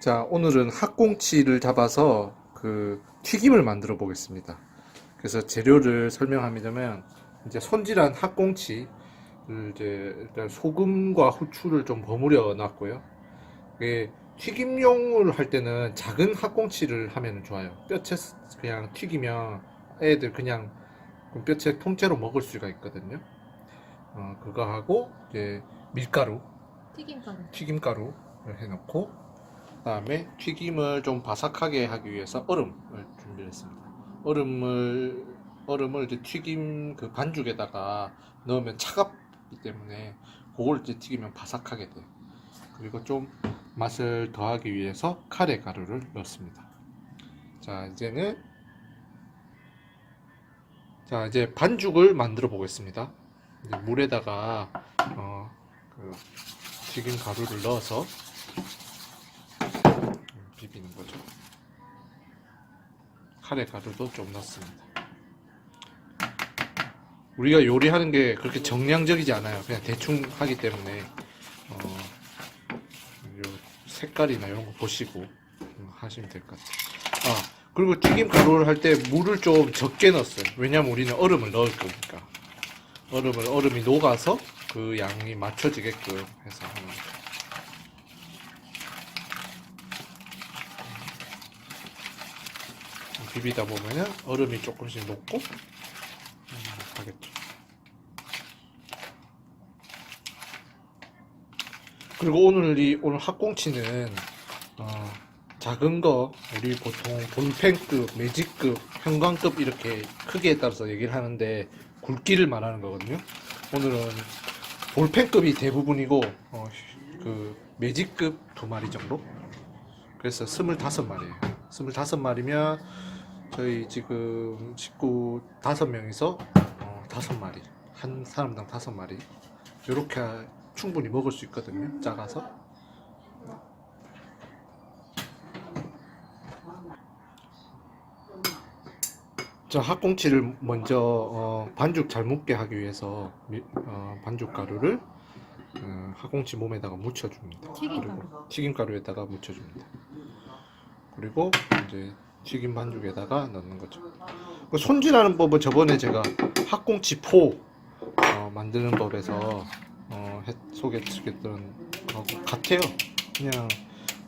자, 오늘은 학꽁치를 잡아서 그 튀김을 만들어 보겠습니다. 그래서 재료를 설명하자면 이제 손질한 학꽁치를 이제 일단 소금과 후추를 좀 버무려 놨고요. 이게 튀김용을 할 때는 작은 학꽁치를 하면 좋아요. 뼈채 그냥 튀기면 애들 그냥 그 뼈채 통째로 먹을 수가 있거든요. 어, 그거 하고 이제 밀가루, 튀김가루. 튀김가루를 해놓고 그 다음에 튀김을 좀 바삭하게 하기 위해서 얼음을 준비했습니다. 얼음을 얼음을 이제 튀김 그 반죽에다가 넣으면 차갑기 때문에 그걸 이제 튀기면 바삭하게 돼. 그리고 좀 맛을 더하기 위해서 카레 가루를 넣습니다. 자 이제는 자 이제 반죽을 만들어 보겠습니다. 물에다가 어, 그 튀김 가루를 넣어서 비비는 거죠. 카레 가루도 좀 넣습니다. 우리가 요리하는 게 그렇게 정량적이지 않아요. 그냥 대충 하기 때문에 어, 요 색깔이나 이런 거 보시고 음, 하시면 될 것 같아요. 아 그리고 튀김 가루를 할 때 물을 좀 적게 넣었어요. 왜냐면 우리는 얼음을 넣을 거니까. 얼음을 얼음이 녹아서 그 양이 맞춰지게끔 해서 하는 거죠. 비비다 보면은 얼음이 조금씩 녹고 음, 하겠죠. 그리고 오늘 이 오늘 학꽁치는 어, 작은 거 우리 보통 볼펜급, 매직급, 형광급 이렇게 크기에 따라서 얘기를 하는데 굵기를 말하는 거거든요. 오늘은 볼펜급이 대부분이고 어, 그 매직급 두 마리 정도. 그래서 스물다섯 마리예요. 스물다섯 마리면 저희 지금 식구 다섯 명이서 어, 다섯 마리 한 사람당 다섯 마리 이렇게 충분히 먹을 수 있거든요. 작아서. 자, 학꽁치를 먼저 어, 반죽 잘 묻게 하기 위해서 미- 어, 반죽 가루를 어, 학꽁치 몸에다가 묻혀줍니다. 튀김가루. 튀김가루에다가 묻혀줍니다. 그리고 이제 튀김 반죽에다가 넣는 거죠. 그 손질하는 법은 저번에 제가 학꽁치 포 어, 만드는 법에서 어, 해- 소개시켰던 거하고 같아요. 그냥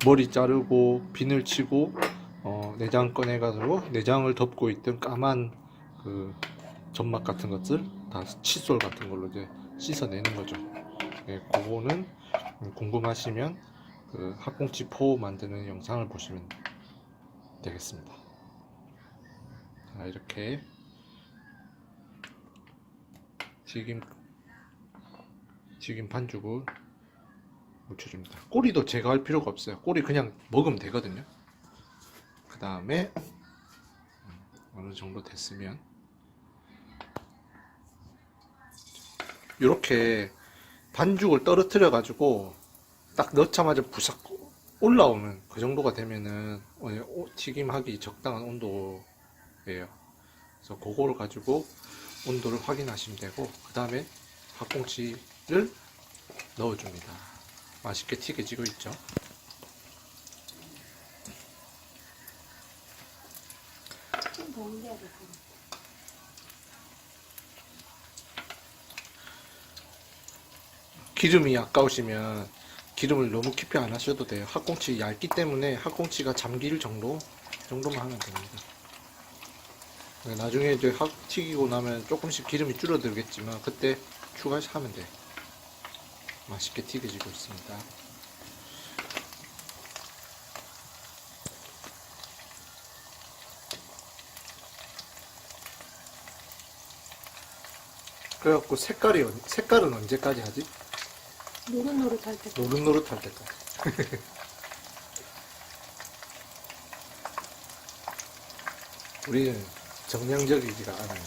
머리 자르고 비늘 치고 어, 내장 꺼내가지고 내장을 덮고 있던 까만 그 점막 같은 것들 다 칫솔 같은 걸로 이제 씻어내는 거죠. 예, 그거는 궁금하시면 그 학꽁치 포 만드는 영상을 보시면 되겠습니다. 자, 이렇게 튀김 튀김 반죽을 묻혀줍니다. 꼬리도 제거할 필요가 없어요. 꼬리 그냥 먹으면 되거든요. 그 다음에 어느 정도 됐으면 이렇게 반죽을 떨어뜨려 가지고 딱 넣자마자 부삭 올라오는 그 정도가 되면은 튀김하기 적당한 온도예요. 그래서 그거를 가지고 온도를 확인하시면 되고 그 다음에 학꽁치를 넣어줍니다. 맛있게 튀겨지고 있죠. 기름이 아까우시면 기름을 너무 깊이 안 하셔도 돼요. 학꽁치 얇기 때문에 학꽁치가 잠길 정도 정도만 하면 됩니다. 네, 나중에 이제 학 튀기고 나면 조금씩 기름이 줄어들겠지만 그때 추가하면 돼. 맛있게 튀겨지고 있습니다. 그래갖고 색깔이 언- 색깔은 언제까지 하지? 노릇노릇할 때. 노릇노릇할 때까지. 우리는 정량적이지가 않아요.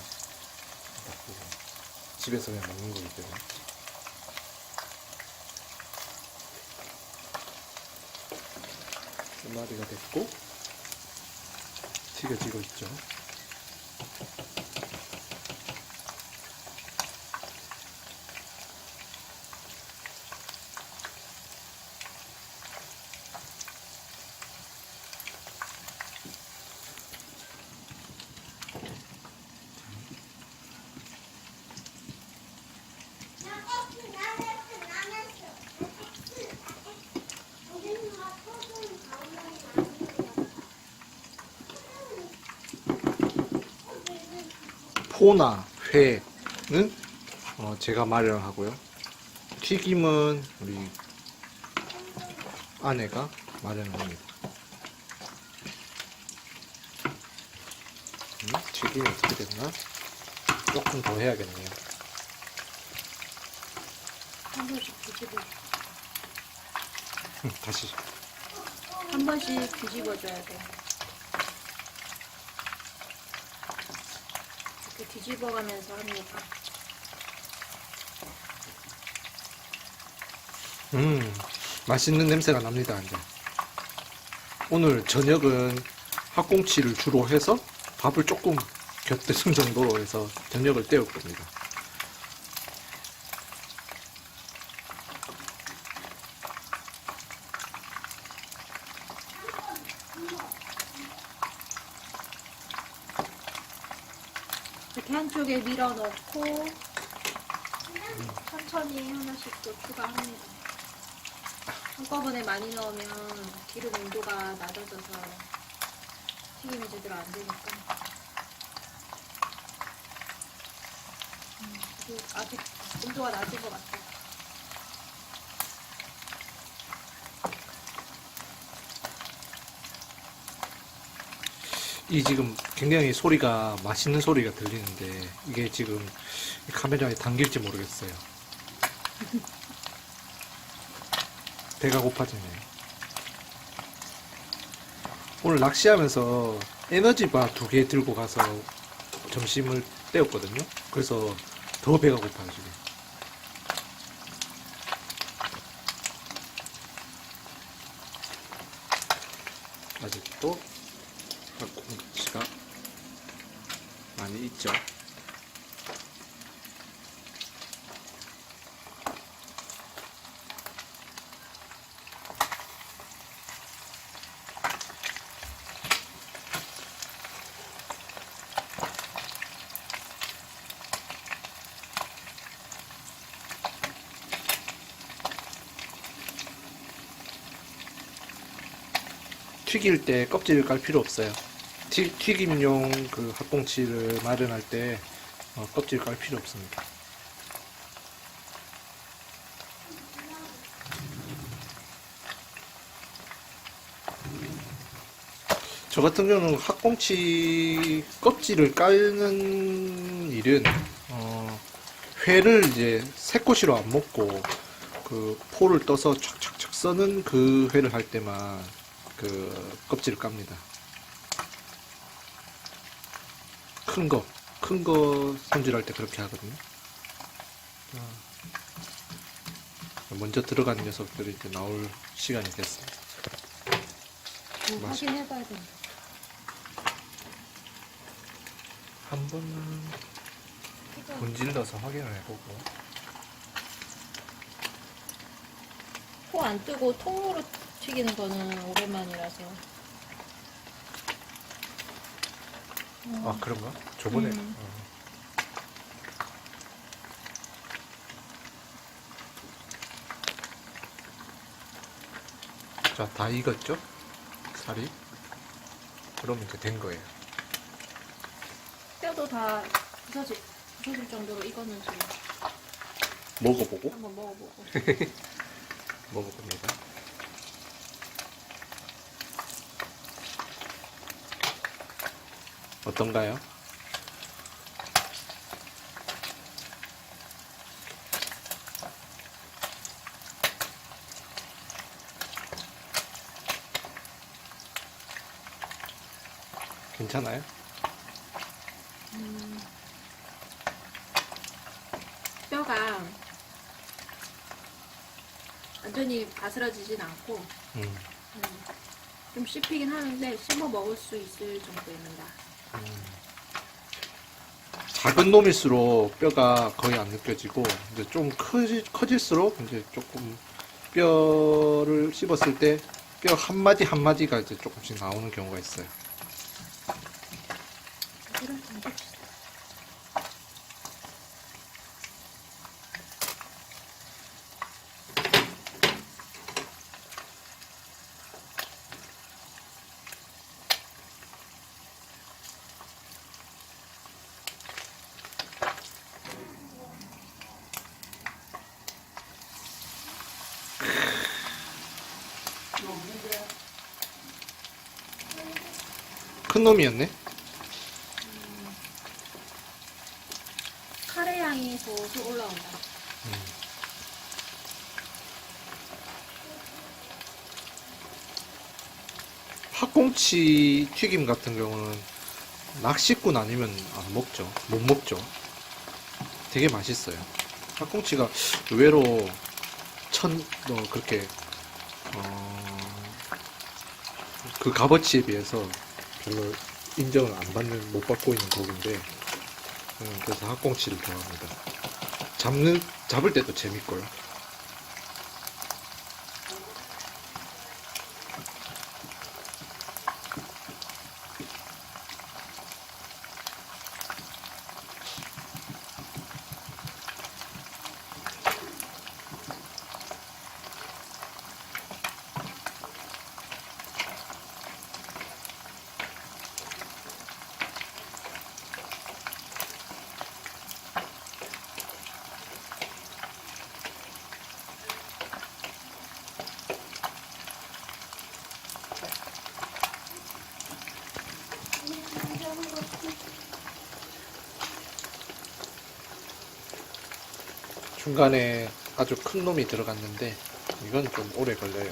집에서 그냥 먹는 거기 때문에. 두 마리가 됐고, 튀겨지고 있죠. 포나 회는 어, 제가 마련하고요. 튀김은 우리 아내가 마련합니다. 음, 튀김이 어떻게 됐나? 조금 더 해야겠네요. 한 번씩 뒤집어. 음, 다시. 한 번씩 뒤집어줘야 돼. 이렇게 뒤집어가면서 합니다. 음, 맛있는 냄새가 납니다, 이제. 오늘 저녁은 학꽁치를 주로 해서 밥을 조금 곁들인 정도로 해서 저녁을 때울 겁니다. 이렇게 한쪽에 밀어 넣고 천천히 하나씩 또 추가합니다. 한꺼번에 많이 넣으면 기름 온도가 낮아져서 튀김이 제대로 안 되니까. 음, 아직 온도가 낮은 것 같아요. 이 지금 굉장히 소리가 맛있는 소리가 들리는데 이게 지금 이 카메라에 담길지 모르겠어요. 배가 고파지네요. 오늘 낚시하면서 에너지바 두 개 들고 가서 점심을 때웠거든요. 그래서 더 배가 고파요 지금. 아직도 학꽁치가 많이 있죠. 튀길 때 껍질을 깔 필요 없어요. 튀, 튀김용 그 학꽁치를 마련할 때 어, 껍질 깔 필요 없습니다. 저 같은 경우는 학꽁치 껍질을 깔는 일은 어, 회를 이제 새꼬시로 안 먹고 그 포를 떠서 착착착 써는 그 회를 할 때만 그 껍질을 깝니다. 큰 거, 큰 거 손질할 때 그렇게 하거든요. 자, 먼저 들어간 녀석들이 이제 나올 시간이 됐습니다. 뭐 맛있- 확인해봐야 된다. 한 번은 분질러서 확인을 해보고 코 안 뜨고 통으로 튀기는 거는 오랜만이라서. 아 그런가? 저번에 음. 어. 자, 다 익었죠? 살이? 그럼 이제 된 거예요. 뼈도 다 부서질, 부서질 정도로 익었는지 먹어보고 한번 먹어보고. 먹어봅니다. 어떤가요? 괜찮아요? 음, 뼈가 완전히 바스러지진 않고 음. 음, 좀 씹히긴 하는데 씹어 먹을 수 있을 정도입니다. 작은 놈일수록 뼈가 거의 안 느껴지고 이제 좀 커지, 커질수록 이제 조금 뼈를 씹었을 때 뼈 한 마디 한 마디가 이제 조금씩 나오는 경우가 있어요. 큰 놈이었네. 음, 카레 향이 솔솔 올라온다. 팥꽁치 튀김 같은 경우는 낚시꾼 아니면 안 먹죠. 못 먹죠. 되게 맛있어요. 팥꽁치가 의외로 천, 뭐, 그렇게, 어, 그 값어치에 비해서 별로 인정을 안 받는, 못 받고 있는 고기인데, 음, 그래서 팥꽁치를 좋아합니다. 잡는, 잡을 때도 재밌고요. 중간에 아주 큰 놈이 들어갔는데 이건 좀 오래 걸려요.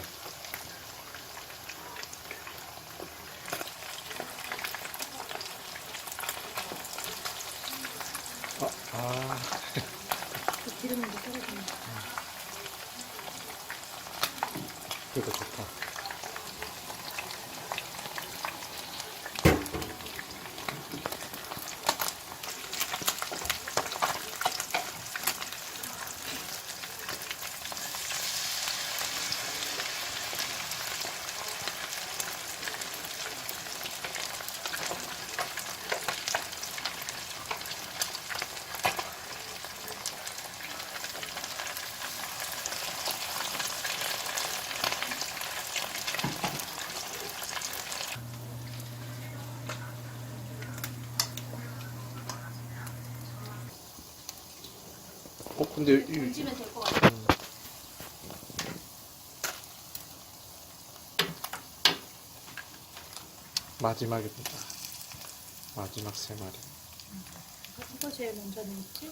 어, 근데 이, 던지면 될 것 같아. 마지막입니다. 마지막 세 마리. 이거 제일 먼저 넣지?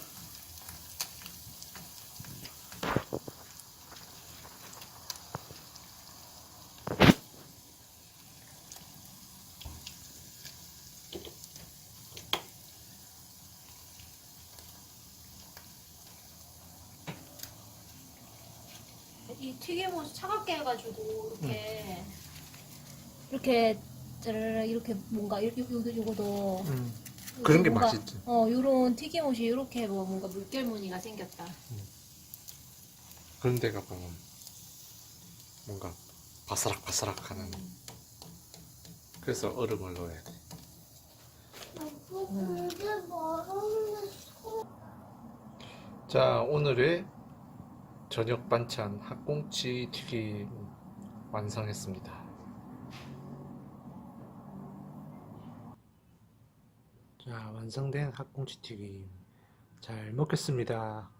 이 튀김옷이 차갑게 해가지고 이렇게 이렇게 짜르르 이렇게 뭔가 요, 요, 요, 요거도 그런 게 뭔가, 맛있지. 어, 요런 튀김옷이 이렇게 뭐 뭔가 물결 무늬가 생겼다. 그런 데가 보면 뭔가 바스락바스락 하는. 그래서 얼음을 넣어야 돼. 자, 오늘의 저녁 반찬 학꽁치 튀김 완성했습니다. 자, 완성된 학꽁치 튀김 잘 먹겠습니다.